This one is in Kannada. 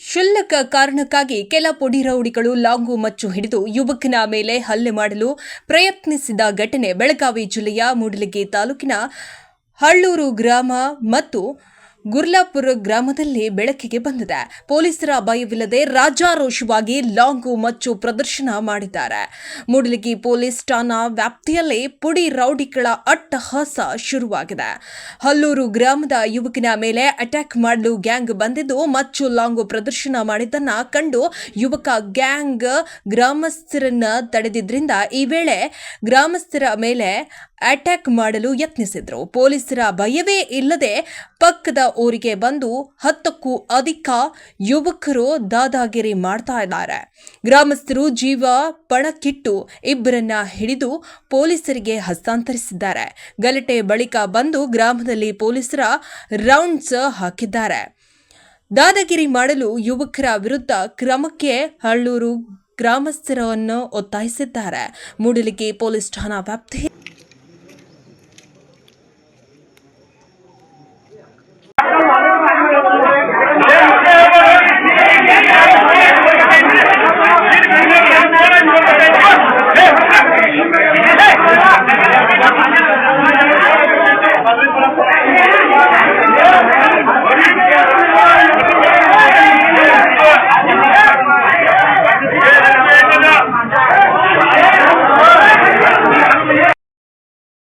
ಕ್ಷುಲ್ಲಕ ಕಾರಣಕ್ಕಾಗಿ ಕೆಲ ಪುಡಿ ರೌಡಿಗಳು ಲಾಂಗು ಮಚ್ಚು ಹಿಡಿದು ಯುವಕನ ಮೇಲೆ ಹಲ್ಲೆ ಮಾಡಲು ಪ್ರಯತ್ನಿಸಿದ ಘಟನೆ ಬೆಳಗಾವಿ ಜಿಲ್ಲೆಯ ಮೂಡಲಗಿ ತಾಲೂಕಿನ ಹಳ್ಳೂರು ಗ್ರಾಮ ಮತ್ತು ಗುರ್ಲಾಪುರ ಗ್ರಾಮದಲ್ಲಿ ಬೆಳಕಿಗೆ ಬಂದಿದೆ. ಪೊಲೀಸರ ಭಯವಿಲ್ಲದೆ ರಾಜಾರೋಷವಾಗಿ ಲಾಂಗು ಮಚ್ಚು ಪ್ರದರ್ಶನ ಮಾಡಿದ್ದಾರೆ. ಮೂಡಲಗಿ ಪೊಲೀಸ್ ಠಾಣಾ ವ್ಯಾಪ್ತಿಯಲ್ಲಿ ಪುಡಿ ರೌಡಿಗಳ ಅಟ್ಟಹಾಸ ಶುರುವಾಗಿದೆ. ಹಲ್ಲೂರು ಗ್ರಾಮದ ಯುವಕನ ಮೇಲೆ ಅಟ್ಯಾಕ್ ಮಾಡಲು ಗ್ಯಾಂಗ್ ಬಂದಿದ್ದು, ಮಚ್ಚು ಲಾಂಗು ಪ್ರದರ್ಶನ ಮಾಡಿದ್ದನ್ನ ಕಂಡು ಯುವಕ ಗ್ಯಾಂಗ್ ಗ್ರಾಮಸ್ಥರನ್ನ ತಡೆದಿದ್ದರಿಂದ ಈ ವೇಳೆ ಗ್ರಾಮಸ್ಥರ ಮೇಲೆ ಅಟ್ಯಾಕ್ ಮಾಡಲು ಯತ್ನಿಸಿದ್ರು. ಪೊಲೀಸರ ಭಯವೇ ಇಲ್ಲದೆ ಪಕ್ಕದ ಊರಿಗೆ ಬಂದು ಹತ್ತಕ್ಕೂ ಅಧಿಕ ಯುವಕರು ದಾದಾಗಿರಿ ಮಾಡ್ತಾ ಇದ್ದಾರೆ. ಗ್ರಾಮಸ್ಥರು ಜೀವ ಪಣಕ್ಕಿಟ್ಟು ಇಬ್ಬರನ್ನ ಹಿಡಿದು ಪೊಲೀಸರಿಗೆ ಹಸ್ತಾಂತರಿಸಿದ್ದಾರೆ. ಗಲಾಟೆ ಬಳಿಕ ಬಂದು ಗ್ರಾಮದಲ್ಲಿ ಪೊಲೀಸರ ರೌಂಡ್ಸ್ ಹಾಕಿದ್ದಾರೆ. ದಾದಾಗಿರಿ ಮಾಡಲು ಯುವಕರ ವಿರುದ್ಧ ಕ್ರಮಕ್ಕೆ ಹಳ್ಳೂರು ಗ್ರಾಮಸ್ಥರನ್ನು ಒತ್ತಾಯಿಸಿದ್ದಾರೆ. ಮೂಡಲಿಗೆ ಪೊಲೀಸ್ ಠಾಣಾ ವ್ಯಾಪ್ತಿ